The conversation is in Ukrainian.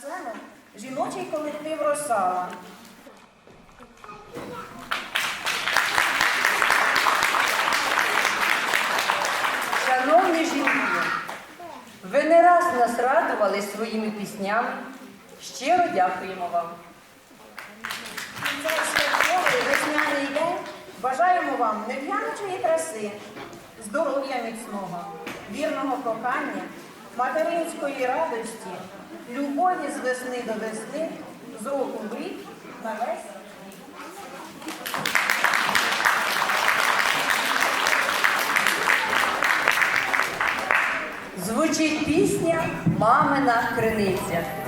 сцену жіночий колектив Росала. Шановні жінки, ви не раз нас радували своїми піснями. Щиро дякуємо вам. Цей святковий весняний день бажаємо вам нев'яночої краси, здоров'я міцного, вірного кохання, материнської радості, любові з весни до весни, з року в рік на весь. Звучить пісня Мамина криниця.